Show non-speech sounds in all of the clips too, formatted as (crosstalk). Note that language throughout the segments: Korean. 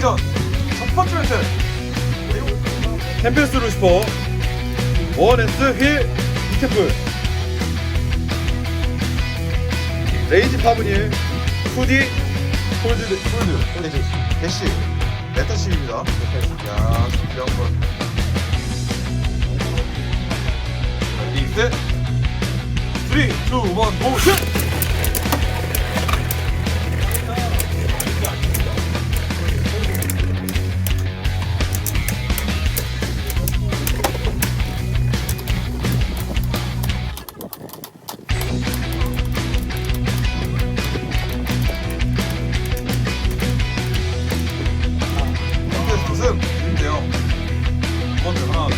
결승전 첫 번째 매트. 템페스트 루시퍼 원에스 힐 이템플. 레이지 파브닐 푸디 홀드 홀드. 대시 대시 메타십입니다. 야 준비 한번 릭스. 3, 2, 1, 고! 슛! 승! 인데요. 두 번째 하나. 둘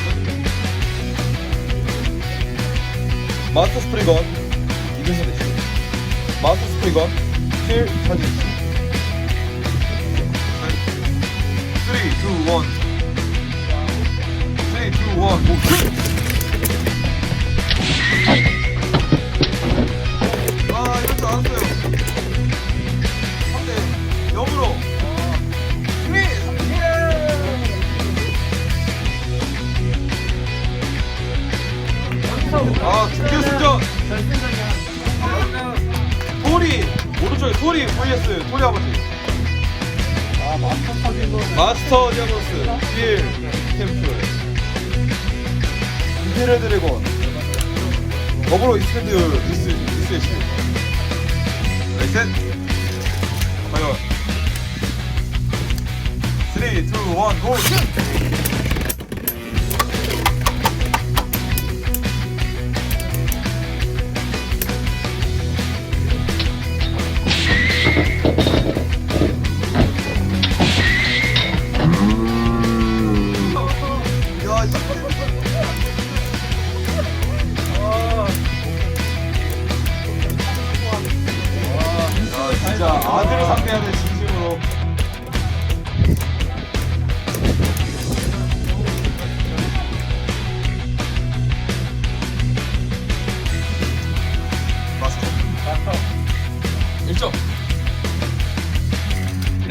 마스터 스프리건 이근선 대시 마스터 스프리건 힐 사진 3, 2, 1 오른쪽에 토리 vs 토리 아버지. 마스터 디아블로스 힐 템플. 이테르 드래곤 더불어 이스펜드 디스 디스시 레이셋. 과연. 3, 2, 1, 고!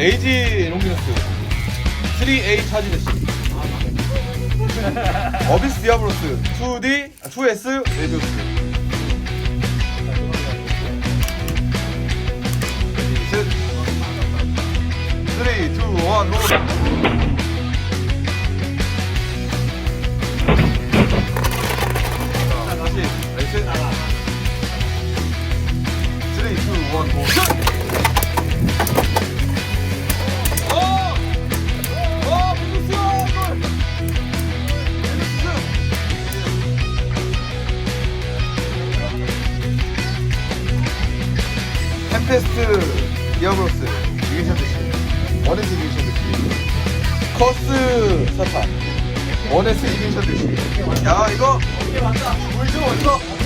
레이지 롱기너스 3A 차지 대시 어비스 디아블로스 2D 아, 2S 레디오스 셋. 3, 2, 1, 롤. 커스 사탄 원에스 이기션 대시 야, 이거. 물좀 어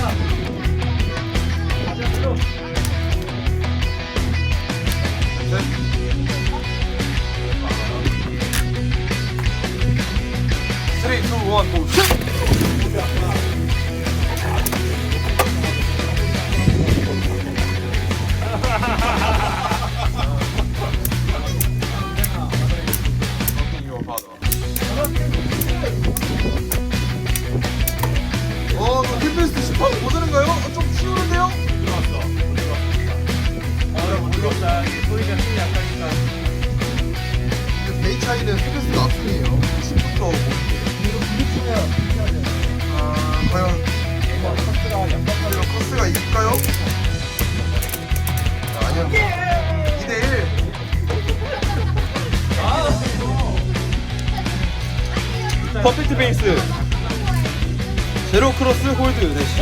차이는 템페스트가 앞선이에요. 10부터 아, 과연 그대로 커스가 이길까요? 자, 아니요. 2대1. 퍼펙트 베이스 제로 크로스 홀드 대시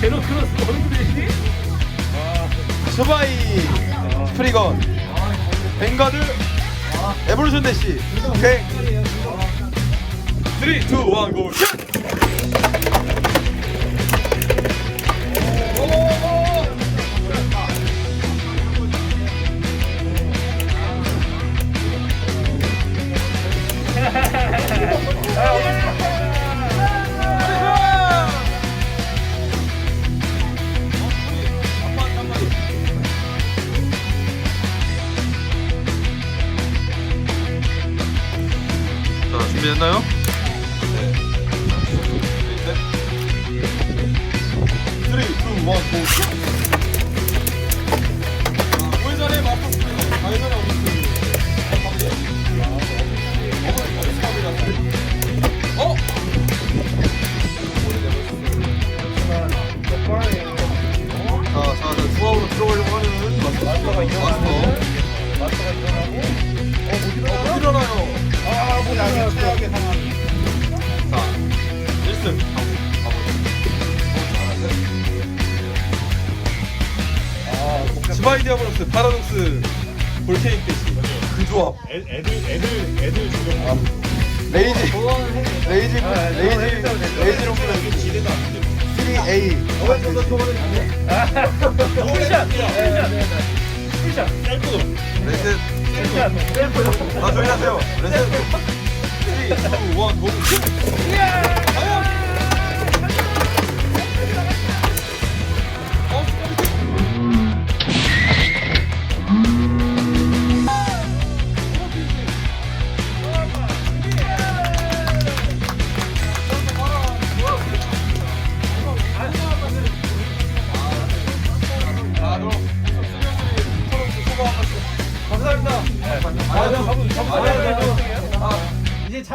제로 크로스 얼굴이 슈바이 스프리건 뱅가드 에볼루션 대시. 오케이. 3, 2, 1, 고 슛! 아, (laughs) 준비됐나요? 네. 3, 2, 1, 고! 디아블로스 파라독스 볼케이크 대시 그 조합. 애, 애들 애들 애들 주경 아, 레이지, 레이지, 아, 레이지, 레이지 롱플레이. 기대도 안 돼. 3A. 풀샷 풀샷 짧고 레셋. 풀샷 짧고 아, 조용히 하세요. 레셋. 3, 2, 1, 고!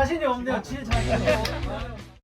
자신이 없네요. 질 자신이 없네요.